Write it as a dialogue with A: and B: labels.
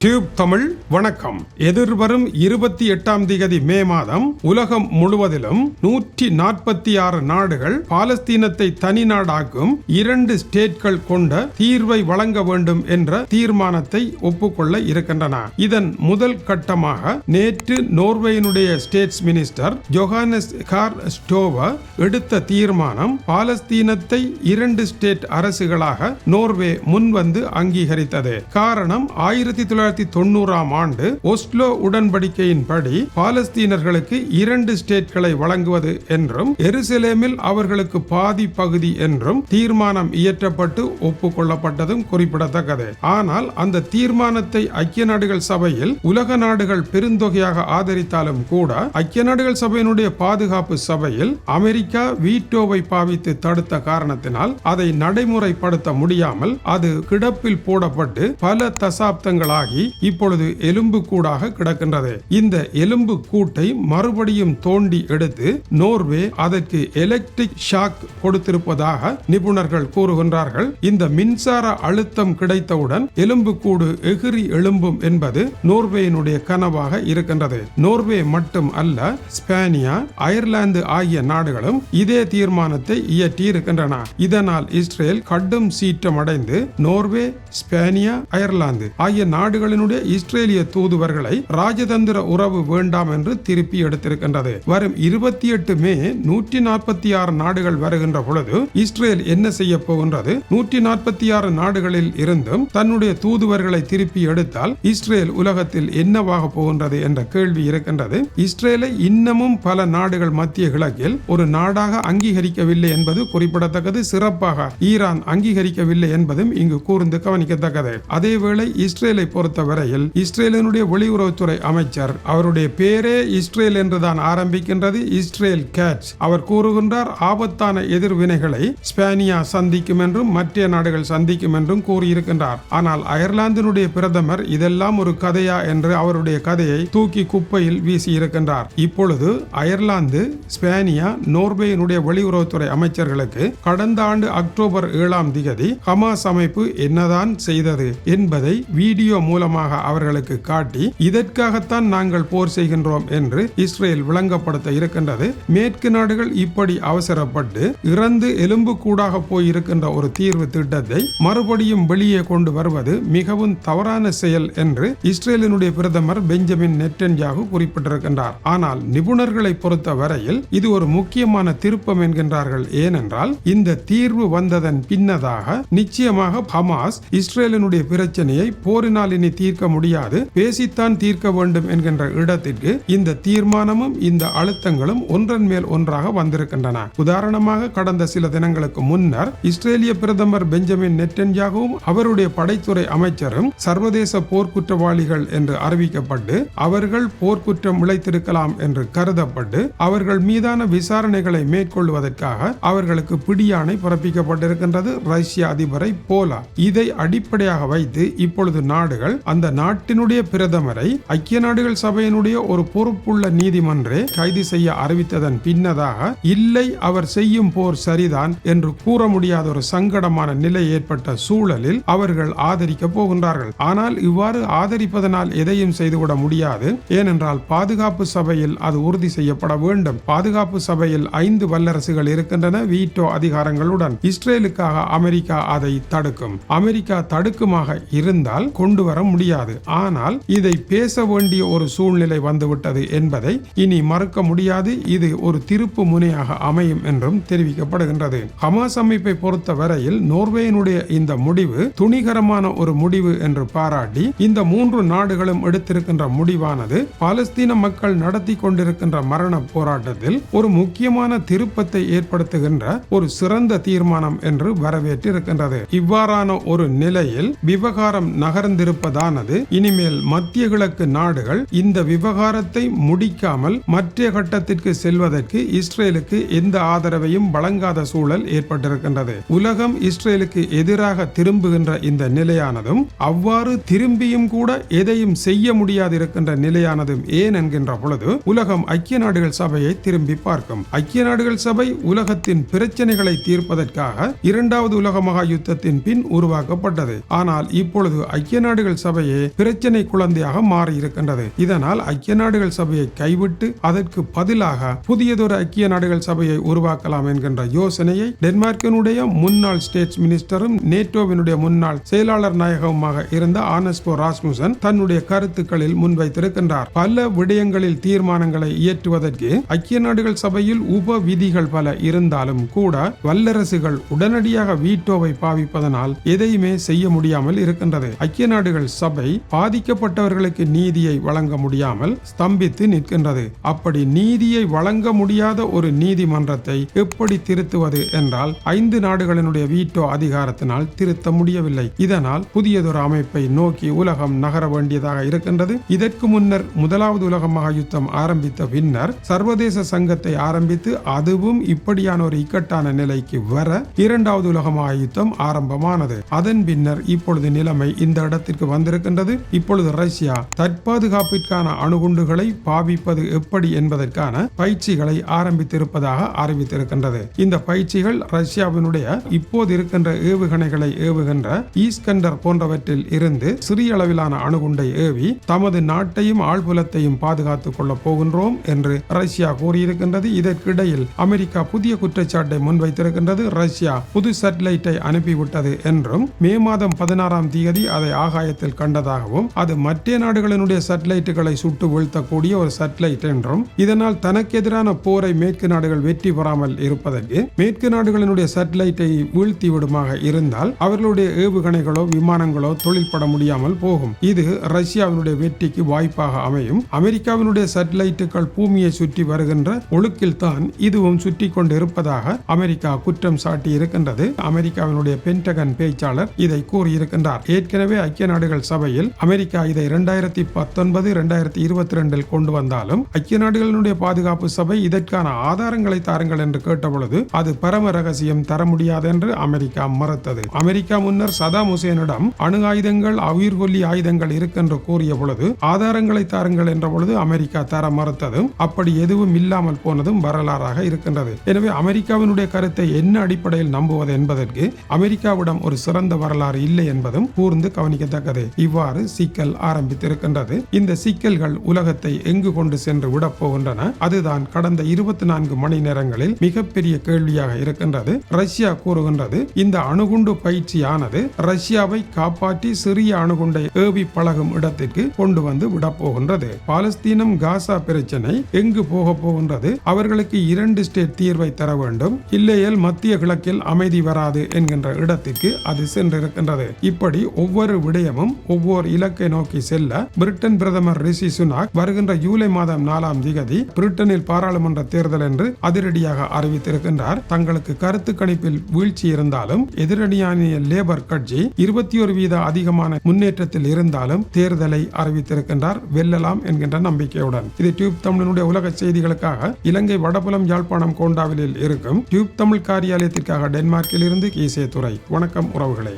A: Tube Tamil வணக்கம். எதிர்வரும் இருபத்தி எட்டாம் திகதி மே மாதம் உலகம் முழுவதிலும் நூற்றி நாற்பத்தி ஆறு நாடுகள் பாலஸ்தீனத்தை தனி நாடாக்கும் இரண்டு ஸ்டேட்கள் கொண்ட தீர்வை வழங்க வேண்டும் என்ற தீர்மானத்தை ஒப்புக்கொள்ள இருக்கின்றன. இதன் முதல் கட்டமாக நேற்று நோர்வேயினுடைய states minister Johannes Gahr Store எடுத்த தீர்மானம் பாலஸ்தீனத்தை இரண்டு ஸ்டேட் அரசுகளாக நோர்வே முன்வந்து அங்கீகரித்தது. காரணம் ஆயிரத்தி தொள்ளாயிரத்தி தொண்ணூறாம் ஆண்டு ஒஸ்லோ உடன்படிக்கையின்படி பாலஸ்தீனர்களுக்கு இரண்டு ஸ்டேட்களை வழங்குவது என்றும் எருசலேமில் அவர்களுக்கு பாதி பகுதி என்றும் தீர்மானம் இயற்றப்பட்டு ஒப்புக்கொள்ளப்பட்டதும் குறிப்பிடத்தக்கது. ஆனால் அந்த தீர்மானத்தை ஐக்கிய நாடுகள் சபையில் உலக நாடுகள் பெருந்தொகையாக ஆதரித்தாலும் கூட ஐக்கிய நாடுகள் சபையினுடைய பாதுகாப்பு சபையில் அமெரிக்கா வீட்டோவை பாவித்து தடுத்த காரணத்தினால் அதை நடைமுறைப்படுத்த முடியாமல் அது கிடப்பில் போடப்பட்டு பல தசாப்தங்களாகி இப்பொழுது எலும்பு கூடாக கிடக்கின்றது. இந்த எலும்பு கூட்டை மறுபடியும் தோண்டி எடுத்து நோர்வே அதற்கு எலக்ட்ரிக் ஷாக் கொடுத்திருப்பதாக நிபுணர்கள் கூறுகின்றார்கள். இந்த மின்சார அழுத்தம் கிடைத்தவுடன் எலும்பு கூடு எகிரி எழும்பும் என்பது நோர்வேயினுடைய கனவாக இருக்கின்றது. நோர்வே மட்டும் அல்ல ஸ்பானியா அயர்லாந்து ஆகிய நாடுகளும் இதே தீர்மானத்தை இயற்றி இருக்கின்றன இதனால் இஸ்ரேல் கடும் சீற்றம் அடைந்து நோர்வே ஸ்பானியா அயர்லாந்து ஆகிய நாடுகள் நாடுகளினுடைய இஸ்ரேலிய தூதுவர்களை ராஜதந்திர உறவு வேண்டாம் என்று திருப்பி எடுத்திருக்கின்றது. வரும் இருபத்தி எட்டு மே நூற்றி நாற்பத்தி ஆறு நாடுகள் வருகின்ற பொழுது இஸ்ரேல் என்ன செய்ய போகின்றது? நூற்றி நாற்பத்தி ஆறு நாடுகளில் இருந்தும் தன்னுடைய தூதுவர்களை திருப்பி எடுத்தால் இஸ்ரேல் உலகத்தில் என்னவாக போகின்றது என்ற கேள்வி இருக்கின்றது. இஸ்ரேலை இன்னமும் பல நாடுகள் மத்திய கிழக்கில் ஒரு நாடாக அங்கீகரிக்கவில்லை என்பது குறிப்பிடத்தக்கது. சிறப்பாக ஈரான் அங்கீகரிக்கவில்லை என்பதும் இங்கு கூர்ந்து கவனிக்கத்தக்கது. அதேவேளை இஸ்ரேலை பொறுத்த பொறுத்தவரையில் இஸ்ரேலினுடைய வெளியுறவுத்துறை அமைச்சர் அவருடைய பேரே இஸ்ரேல் என்றுதான் ஆரம்பிக்கின்றது இஸ்ரேல் கேட்ச். அவர் கூறுகின்றார் ஆபத்தான எதிர்வினைகளை ஸ்பானியா சந்திக்கும் என்றும் மற்ற நாடுகள் சந்திக்கும் என்றும் கூறியிருக்கின்றார். ஆனால் அயர்லாந்தினுடைய பிரதமர் இதெல்லாம் ஒரு கதையா என்று அவருடைய கதையை தூக்கி குப்பையில் வீசி இருக்கின்றார் இப்பொழுது அயர்லாந்து ஸ்பானியா நோர்வேயினுடைய வெளியுறவுத்துறை அமைச்சர்களுக்கு கடந்த ஆண்டு அக்டோபர் ஏழாம் திகதி ஹமாஸ் அமைப்பு என்னதான் செய்தது என்பதை வீடியோ மூலம் மூலமாக அவர்களுக்கு காட்டி இதற்காகத்தான் நாங்கள் போர் செய்கின்றோம் என்று இஸ்ரேல் விளங்கப்படுத்த இருக்கின்றது. மேற்கு நாடுகள் இப்படி அவசரப்பட்டு இறந்து எலும்பு கூடாக போய் இருக்கின்ற ஒரு தீர்வு திட்டத்தை மறுபடியும் வெளியே கொண்டு வருவது மிகவும் தவறான செயல் என்று இஸ்ரேலினுடைய பிரதமர் பெஞ்சமின் நெட்டன்யாகு குறிப்பிட்டிருக்கின்றார். ஆனால் நிபுணர்களை பொறுத்த வரையில் இது ஒரு முக்கியமான திருப்பம் என்கின்றார்கள். ஏனென்றால் இந்த தீர்வு வந்ததன் பின்னதாக நிச்சயமாக ஹமாஸ் இஸ்ரேலினுடைய பிரச்சனையை போரினால் இனி தீர்க்க முடியாது பேசித்தான் தீர்க்க வேண்டும் என்கின்ற இடத்திற்கு இந்த தீர்மானமும் இந்த அழுத்தங்களும் ஒன்றன் மேல் ஒன்றாக வந்திருக்கின்றன. உதாரணமாக கடந்த சில தினங்களுக்கு முன்னர் இஸ்ரேலிய பிரதமர் பெஞ்சமின் நெட்டன்யாகவும் அவருடைய படைத்துறை அமைச்சரும் சர்வதேச போர்க்குற்றவாளிகள் என்று அறிவிக்கப்பட்டு அவர்கள் போர்க்குற்றம் இழைத்திருக்கலாம் என்று கருதப்பட்டு அவர்கள் மீதான விசாரணைகளை மேற்கொள்வதற்காக அவர்களுக்கு பிடியாணை பிறப்பிக்கப்பட்டிருக்கின்றது ரஷ்ய அதிபரை போலா. இதை அடிப்படையாக வைத்து இப்பொழுது நாடுகள் அந்த நாட்டினுடைய பிரதமரை ஐக்கிய நாடுகள் சபையினுடைய ஒரு பொறுப்புள்ள நீதிமன்றே கைது செய்ய அறிவித்ததன் பின்னதாக இல்லை அவர் செய்யும் போர் சரிதான் என்று கூற முடியாத ஒரு சங்கடமான நிலை ஏற்பட்ட சூழலில் அவர்கள் ஆதரிக்க போகின்றார்கள். ஆனால் இவ்வாறு ஆதரிப்பதனால் எதையும் செய்துவிட முடியாது. ஏனென்றால் பாதுகாப்பு சபையில் அது உறுதி செய்யப்பட வேண்டும். பாதுகாப்பு சபையில் ஐந்து வல்லரசுகள் இருக்கின்றன வீட்டோ அதிகாரங்களுடன். இஸ்ரேலுக்காக அமெரிக்கா அதை தடுக்கும். அமெரிக்கா தடுக்குமாக இருந்தால் கொண்டு வர முடியாது. ஆனால் இதை பேச வேண்டிய ஒரு சூழ்நிலை வந்துவிட்டது என்பதை இனி மறுக்க முடியாது. இது ஒரு திருப்பு முனையாக அமையும் என்றும் தெரிவிக்கப்படுகின்றது. ஹமாஸ் அமைப்பை பொறுத்த வரையில் நோர்வேயினுடைய இந்த முடிவு துணிகரமான ஒரு முடிவு என்று பாராட்டி இந்த மூன்று நாடுகளும் எடுத்திருக்கின்ற முடிவானது பாலஸ்தீன மக்கள் நடத்தி கொண்டிருக்கின்ற மரண போராட்டத்தில் ஒரு முக்கியமான திருப்பத்தை ஏற்படுத்துகின்ற ஒரு சிறந்த தீர்மானம் என்று வரவேற்றிருக்கின்றது. இவ்வாறான ஒரு நிலையில் விவகாரம் நகர்ந்திருப்பது நகர்ந்திருப்பதானது இனிமேல் மத்திய கிழக்கு நாடுகள் இந்த விவகாரத்தை முடிக்காமல் மற்ற கட்டத்திற்கு செல்வதற்கு இஸ்ரேலுக்கு எந்த ஆதரவையும் வழங்காத சூழல் ஏற்பட்டிருக்கின்றது. உலகம் இஸ்ரேலுக்கு எதிராக திரும்புகின்ற இந்த நிலையானதும் அவ்வாறு திரும்பியும் கூட எதையும் செய்ய முடியாதிருக்கின்ற நிலையானதும் ஏன் என்கின்ற பொழுது உலகம் ஐக்கிய நாடுகள் சபையை திரும்பி பார்க்கும். ஐக்கிய நாடுகள் சபை உலகத்தின் பிரச்சனைகளை தீர்ப்பதற்காக இரண்டாவது உலக மகா யுத்தத்தின் பின் உருவாக்கப்பட்டது. ஆனால் இப்பொழுது ஐக்கிய நாடுகள் சபையே பிரச்சனை குழந்தையாக மாறி இருக்கின்றது இதனால் ஐக்கிய நாடுகள் சபையை கைவிட்டு அதற்கு பதிலாக புதியதொரு ஐக்கிய நாடுகள் சபையை உருவாக்கலாம் என்கின்ற யோசனையை டென்மார்க்கினுடைய முன்னாள் ஸ்டேட்ஸ் மினிஸ்டரும் நேட்டோவினுடைய முன்னாள் செயலாளர் நாயகவுமாக இருந்த ஆனஸ்போ ராஸ்முசன் தன்னுடைய கருத்துக்களில் முன்வைத்திருக்கின்றார். பல விடயங்களில் தீர்மானங்களை இயற்றுவதற்கு ஐக்கிய நாடுகள் சபையில் உப விதிகள் பல இருந்தாலும் கூட வல்லரசுகள் உடனடியாக வீட்டோவை பாவிப்பதனால் எதையுமே செய்ய முடியாமல் இருக்கின்றது. ஐக்கிய நாடுகள் சபை பாதிக்கப்பட்டவர்களுக்கு நீதியை வழங்க முடியாமல் ஸ்தம்பித்து நிற்கின்றது. அப்படி நீதியை வழங்க முடியாத ஒரு நீதிமன்றத்தை எப்படி திருத்துவது என்றால் ஐந்து நாடுகளினுடைய வீட்டோ அதிகாரத்தினால் திருத்த முடியவில்லை. இதனால் புதியதொரு அமைப்பை நோக்கி உலகம் நகர வேண்டியதாக இருக்கின்றது. இதற்கு முன்னர் முதலாவது உலக மகாயுத்தம் ஆரம்பித்த பின்னர் சர்வதேச சங்கத்தை ஆரம்பித்து அதுவும் இப்படியான ஒரு இக்கட்டான நிலைக்கு வர இரண்டாவது உலக மகாயுத்தம் ஆரம்பமானது. அதன் பின்னர் இப்பொழுது நிலைமை இந்த இடத்திற்கு வந்திருக்கின்றது இப்பொழுது ரஷ்யா தற்பாதுகாப்பிற்கான அணுகுண்டுகளை பாவிப்பது எப்படி என்பதற்கான பயிற்சிகளை ஆரம்பித்திருப்பதாக அறிவித்திருக்கின்றது. இந்த பயிற்சிகள் ரஷ்யாவினுடைய இப்போது இருக்கின்ற ஏவுகணைகளை ஏவுகின்ற ஈஸ்கண்டர் போன்றவற்றில் இருந்து சிறிய அளவிலான அணுகுண்டை ஏவி தமது நாட்டையும் ஆழ்புலத்தையும் பாதுகாத்துக் கொள்ளப் போகின்றோம் என்று ரஷ்யா கூறியிருக்கின்றது. இதற்கிடையில் அமெரிக்கா புதிய குற்றச்சாட்டை முன்வைத்திருக்கின்றது. ரஷ்யா புது சேட்டலைட்டை அனுப்பிவிட்டது என்றும் மே மாதம் பதினாறாம் தேதி அதை ஆகாயத்தில் கண்டதாகவும் அது மற்ற நாடுகளினுடைய சேட்டலைட்டுகளை சுட்டு வீழ்த்தக்கூடிய ஒரு சேட்டலைட் என்றும் இதனால் தனக்கு எதிரான போரை மேற்கு நாடுகள் வெற்றி பெறாமல் இருப்பதற்கு மேற்கு நாடுகளினுடைய சேட்டலைட்டை வீழ்த்தி விடுமாக இருந்தால் அவர்களுடைய ஏவுகணைகளோ விமானங்களோ தொழில்பட முடியாமல் போகும். இது ரஷ்யாவினுடைய வெற்றிக்கு வாய்ப்பாக அமையும். அமெரிக்காவினுடைய சேட்டலைட்டுகள் பூமியை சுற்றி வருகின்ற ஒழுக்கில் தான் இதுவும் சுற்றி கொண்டு இருப்பதாக அமெரிக்கா குற்றம் சாட்டி இருக்கின்றது அமெரிக்காவினுடைய பென்டகன் பேச்சாளர் இதை கூறியிருக்கின்றார். ஏற்கனவே ஐக்கிய நாடுகள் சபையில் அமெரிக்கா இதை இரண்டாயிரத்தி பத்தொன்பது இரண்டாயிரத்தி இருபத்தி ரெண்டில் கொண்டு வந்தாலும் ஐக்கிய நாடுகளினுடைய பாதுகாப்பு சபை இதற்கான ஆதாரங்களை தாருங்கள் என்று கேட்டபொழுது அது பரம ரகசியம் தர முடியாது என்று அமெரிக்கா மறுத்தது. அமெரிக்கா முன்னர் சதாம் ஹுசேனிடம் அணு ஆயுதங்கள் அவிர்கொல்லி ஆயுதங்கள் இருக்கென்று கூறிய பொழுது ஆதாரங்களை தாருங்கள் என்ற பொழுது அமெரிக்கா தர மறுத்ததும் அப்படி எதுவும் இல்லாமல் போனதும் வரலாறாக இருக்கின்றது. எனவே அமெரிக்காவினுடைய கருத்தை என்ன அடிப்படையில் நம்புவது என்பதற்கு அமெரிக்காவிடம் ஒரு சிறந்த வரலாறு இல்லை என்பதும் கூர்ந்து கவனிக்கத்தக்கது. இவ்வாறு சிக்கல் ஆரம்பித்திருக்கின்றது. இந்த சிக்கல்கள் உலகத்தை எங்கு கொண்டு சென்று விடப் போகின்றன? அதுதான் கடந்த இருபத்தி நான்கு மணி நேரங்களில் மிகப்பெரிய கேள்வியாக இருக்கின்றது. ரஷ்யா கூறுகின்றது இந்த அணுகுண்டு பயிற்சியானது ரஷ்யாவை காப்பாற்றி சிறிய அணுகுண்டை ஏவி பழகும் இடத்திற்கு கொண்டு வந்து விடப்போகின்றது பாலஸ்தீனம் காசா பிரச்சனை எங்கு போக போகின்றது? அவர்களுக்கு இரண்டு ஸ்டேட் தீர்வை தர வேண்டும். இல்லையேல் மத்திய கிழக்கில் அமைதி வராது என்கின்ற இடத்திற்கு அது சென்றிருக்கின்றது. இப்படி ஒவ்வொரு விடயமும் ஒவ்வொரு இலக்கை நோக்கி செல்ல பிரிட்டன் பிரதமர் ரிஷி சுனாக் வருகின்ற ஜூலை மாதம் நாலாம் திகதி பிரிட்டனில் பாராளுமன்ற தேர்தல் என்று அதிரடியாக அறிவித்திருக்கின்றார். தங்களுக்கு கருத்து கணிப்பில் வீழ்ச்சி இருந்தாலும் எதிரணியான லேபர் கட்சி இருபத்தி ஒரு வீத அதிகமான முன்னேற்றத்தில் இருந்தாலும் தேர்தலை அறிவித்திருக்கின்றார் வெல்லலாம் என்கின்ற நம்பிக்கையுடன். இது டியூப் தமிழனுடைய உலக செய்திகளுக்காக இலங்கை வடபுலம் யாழ்ப்பாணம் கோண்டாவிலில் இருக்கும் டியூப் தமிழ் காரியாலயத்திற்காக டென்மார்க்கில் இருந்து கீசே துறை வணக்கம் உறவுகளே.